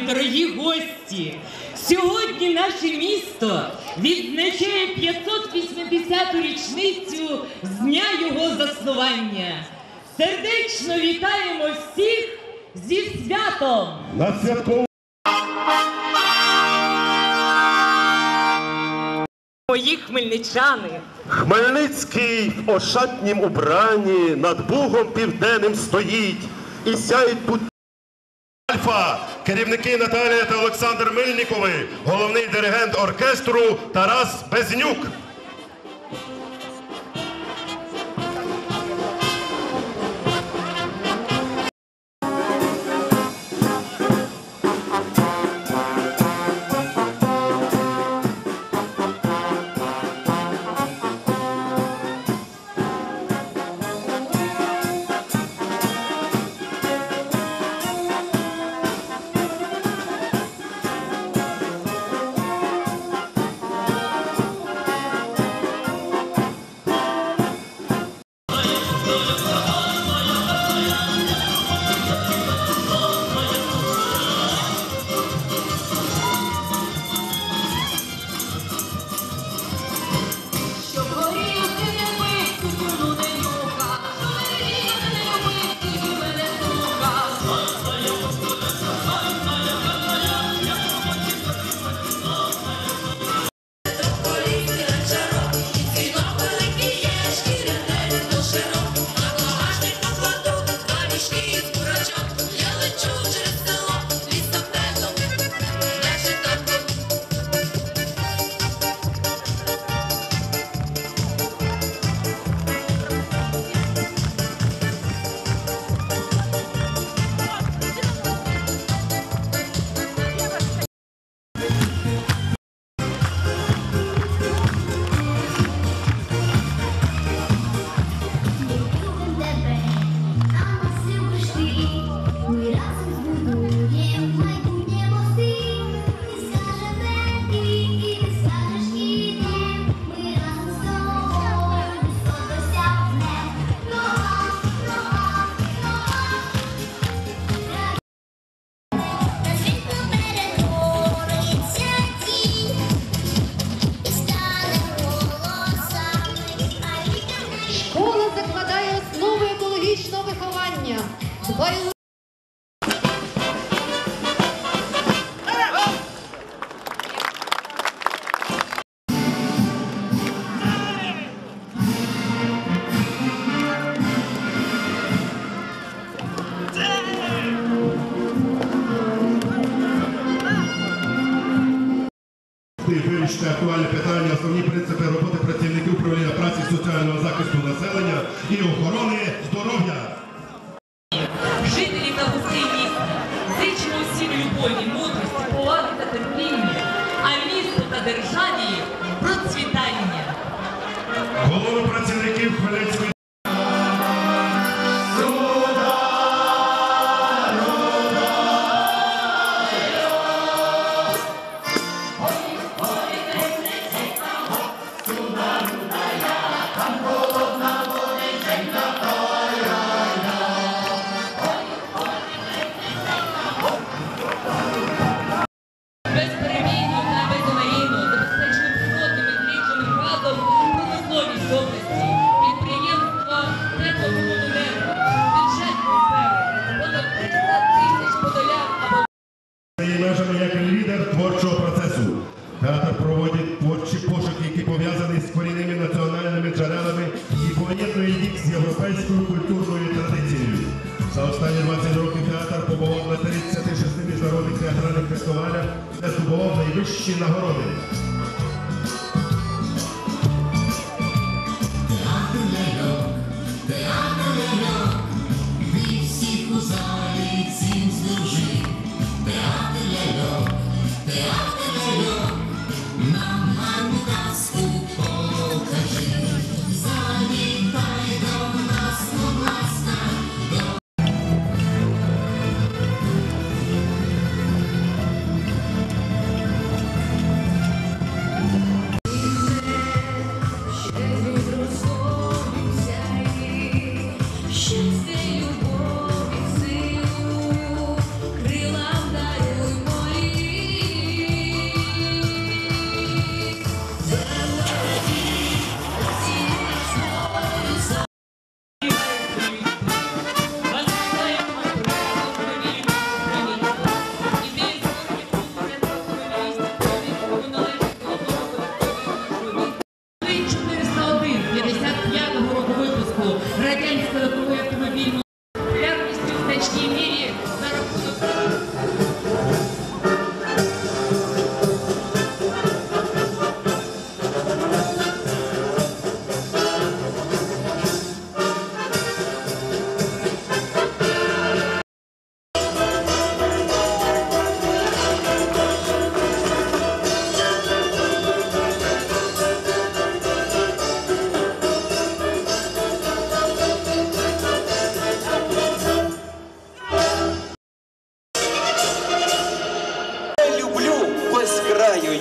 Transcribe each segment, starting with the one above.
Дорогі гості, сьогодні наше місто відзначає 580-ту річницю з дня його заснування. Сердечно вітаємо всіх зі святом! На святкову Мої хмельничани! Хмельницький в ошатнім убранні над Бугом південним стоїть і сяють тут Альфа, керівники Наталія та Олександр Мильнікови, головний диригент оркестру Тарас Безнюк. Lord. Школа закладає основи екологічного виховання. Вирішити актуальне питання, основні принципи роботи працівників управління праці, соціального захисту населення і охорони державі процвітання. Голови працівників Хмельницької є межами як лідер творчого процесу. Театр проводить творчі пошуки, які пов'язані з корінними національними джерелами і поєднує їх з європейською культурною традицією. За останні 20 років театр побував на 36 міжнародних театральних фестивалях, де здобував найвищі нагороди.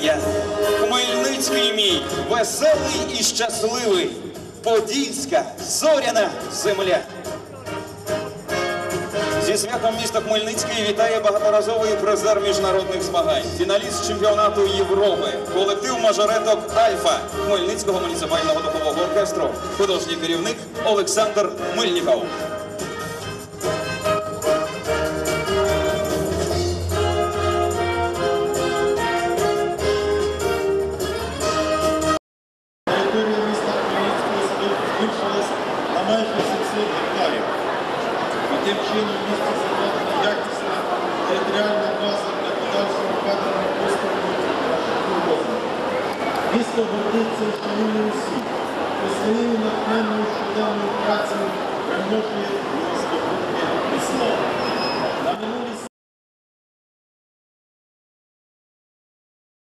Я. Хмельницький мій, веселий і щасливий, Подільська зоряна земля. Зі святом міста Хмельницький вітає багаторазовий призер міжнародних змагань, фіналіст чемпіонату Європи, колектив мажореток Альфа Хмельницького муніципального духового оркестру, художній керівник Олександр Мильніков. Таким чином місто закладена якісна територіальна база для подальшого вкладення поступу розвитку. Місто гордиться шановні усі, і своєю натхненною щоденною працею примножує його здобутки і славу.